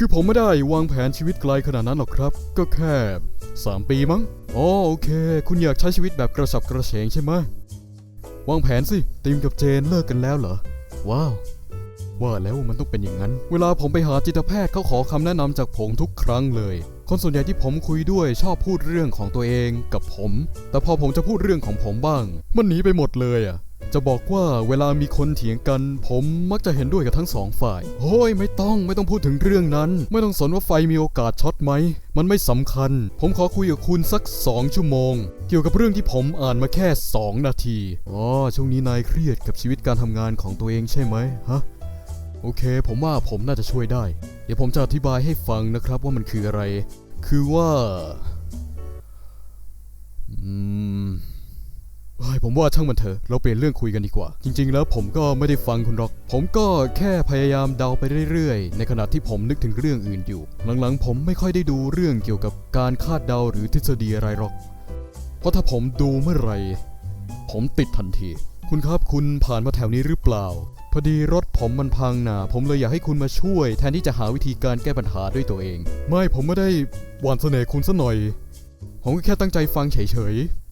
คือผมไม่ได้วางแผนชีวิตไกลขนาดนั้นหรอกครับ ก็แค่ 3 ปีมั้งอ๋อโอเค คุณอยากใช้ชีวิตแบบกระสับกระเฉงใช่ไหมวางแผนสิติมกับเจนเลิกกันแล้วเหรอ ว้าว ว่าแล้วมันต้องเป็นอย่างนั้น เวลาผมไปหาจิตแพทย์เขาขอคำแนะนำจากผมทุกครั้งเลย คนส่วนใหญ่ที่ผมคุยด้วยชอบพูดเรื่องของตัวเองกับผม แต่พอผมจะพูดเรื่องของผมบ้าง มันหนีไปหมดเลยอะ จะบอกว่าเวลามีคนเถียงกัน ผมมักจะเห็นด้วยกับทั้งสองฝ่ายโอ้ยไม่ต้องไม่ต้องพูดถึงเรื่องนั้น ไม่ต้องสนว่าไฟมีโอกาสช็อตไหม มันไม่สำคัญ ผมขอคุยกับคุณสัก 2 ชั่วโมง เกี่ยวกับเรื่องที่ผมอ่านมาแค่ 2 นาทีอ๋อช่วงนี้นายเครียดกับชีวิตการทำงานของตัวเองใช่ไหมฮะโอเค ผมว่าผมน่าจะช่วยได้ เดี๋ยวผมจะอธิบายให้ฟังนะครับว่ามันคืออะไร คือว่าอืม ผมว่าช่างมันเถอะ เราเปลี่ยนเรื่องคุยกันดีกว่า จริง ๆ แล้วผมก็ไม่ได้ฟังคุณหรอก ผมก็แค่พยายามเดาไปเรื่อยๆ ในขณะที่ผมนึกถึงเรื่องอื่นอยู่ หลังๆ ผมไม่ค่อยได้ดูเรื่องเกี่ยวกับการคาดเดาหรือทฤษฎีอะไรหรอก เพราะถ้าผมดูเมื่อไหร่ ผมติดทันที คุณครับคุณผ่านมาแถวนี้หรือเปล่า พอดีรถผมมันพังนะผมเลยอยากให้คุณมาช่วย แทนที่จะหาวิธีการแก้ปัญหาด้วยตัวเอง ไม่ผมไม่ได้หวานเสน่ห์คุณซะหน่อย ผมก็แค่ตั้งใจฟังเฉยๆ